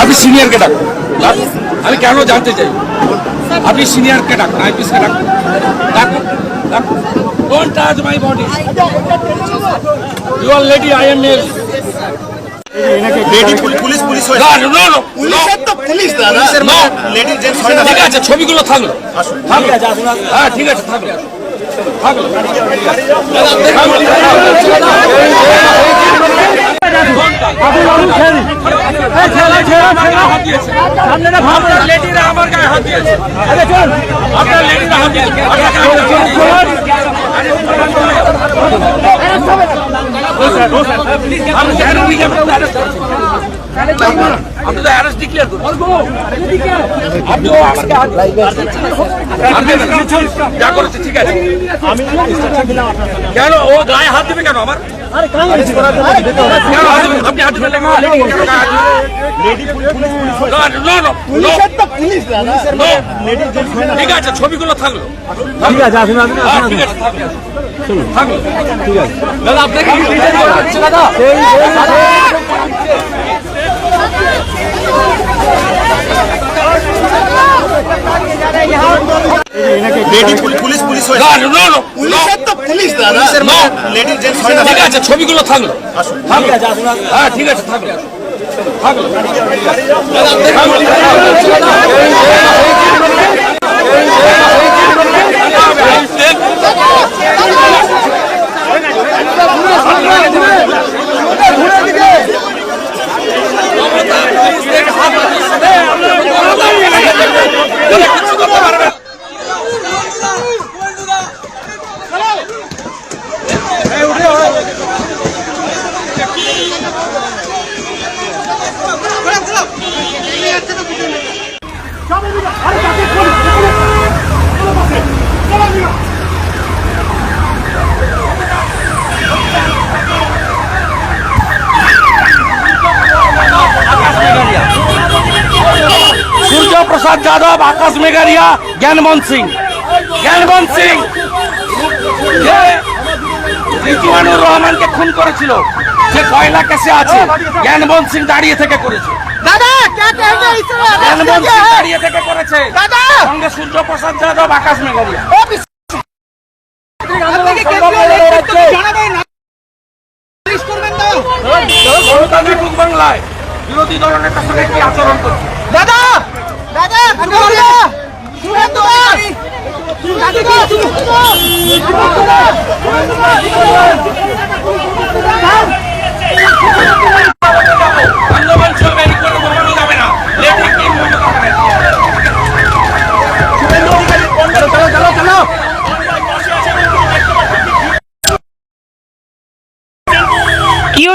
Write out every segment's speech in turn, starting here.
আপনি সিনিয়রকে ডাকুন। ডাকুন। আমি কেন জানতে চাই? আপনি সিনিয়রকে ডাকুন আইপিএসকে ডাকুন। ডাকুন ডাকুন। Don't touch my body you are lady I am male lady police police হয়েছে নো নো নো পুলিশের তো পুলিশ দাদা। No. লেডি জেন্টস হয় ঠিক আছে ছবিগুলো থাকল। থাকল। থাকল থাকল আপনার লেডিরা আমার গায়ে হাত দিয়েছে। আপনার লেডিরা হাত দিয়েছে। হাত দিয়েছে। আপনি তো অ্যারেস্ট ডিক্লেয়ার করুন আপনি ও আমাকে হাত আপনি যা করেছে ঠিক আছে। কেন? ও গায়ে হাত দেবে কেন আমার? কেন হাত দেবে? আপনি হাত দেবেন না? না, no, no, no, পুলিশের তো পুলিশ দাদা no. ঠিক আছে ছবিগুলো থাকল। ঠিক আছে আসুন আসুন ঠিক আছে থাকল। ঠিক আছে। দাদা আপনাকে কি ডিটেইল হচ্ছে দাদা লেডি পুলিশ পুলিশ তো পুলিশ দাদা No. লেডি জেন্টস হয় না ঠিক আছে ছবিগুলো থাকল থাকল হ্যাঁ ঠিক আছে থাকল থাকল সূর্য প্রসাদ যাদব আকাশ মেঘারিয়া জ্ঞানমোহন সিং জ্ঞানমোহন সিং যে রিজওয়ানুর রহমানকে খুন করেছিল। যে কয়লা কেসে আছে জ্ঞানবন সিং দাঁড়িয়ে থেকে করেছে। দাদা দাঁড়িয়ে থেকে করেছে। দাদা! সঙ্গে সূর্য প্রসাদ যাদব আকাশ মেঘালিয়া। গণতান্ত্রিক আচরণ করছে? দাদা! দাদা করবে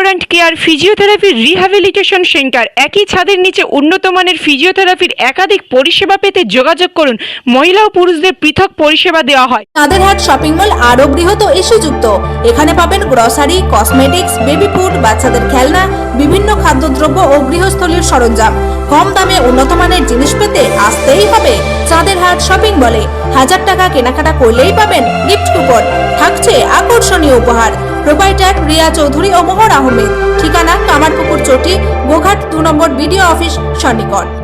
অ্যান্ড কেয়ার ফিজিওথেরাপির রিহ্যাবিলিটেশন সেন্টার। একই ছাদের নিচে উন্নত মানের ফিজিওথেরাপির একাধিক পরিষেবা পেতে যোগাযোগ করুন। মহিলা ও পুরুষদের পৃথক পরিষেবা দেওয়া হয়। চাঁদেরহাট শপিং মল আরও বৃহৎ ও ইস্যুযুক্ত। এখানে পাবেন গ্রসারি, কসমেটিক্স, বেবি ফুড, বাচ্চাদের খেলনা, বিভিন্ন খাদ্যদ্রব্য ও গৃহস্থলীর সরঞ্জাম। কম দামে উন্নত মানের জিনিস পেতে আসতেই হবে চাঁদেরহাট শপিং মলে। হাজার টাকা কেনাকাটা করলেই পাবেন গিফট কুপন। থাকছে আকর্ষণীয় উপহার। প্রোপাইটার রিয়া চৌধুরী ও মোহর আহমেদ। ঠিকানা কামারপুকুর চটি, গোঘাট দু নম্বর বিডিও অফিস, সন্নিকট।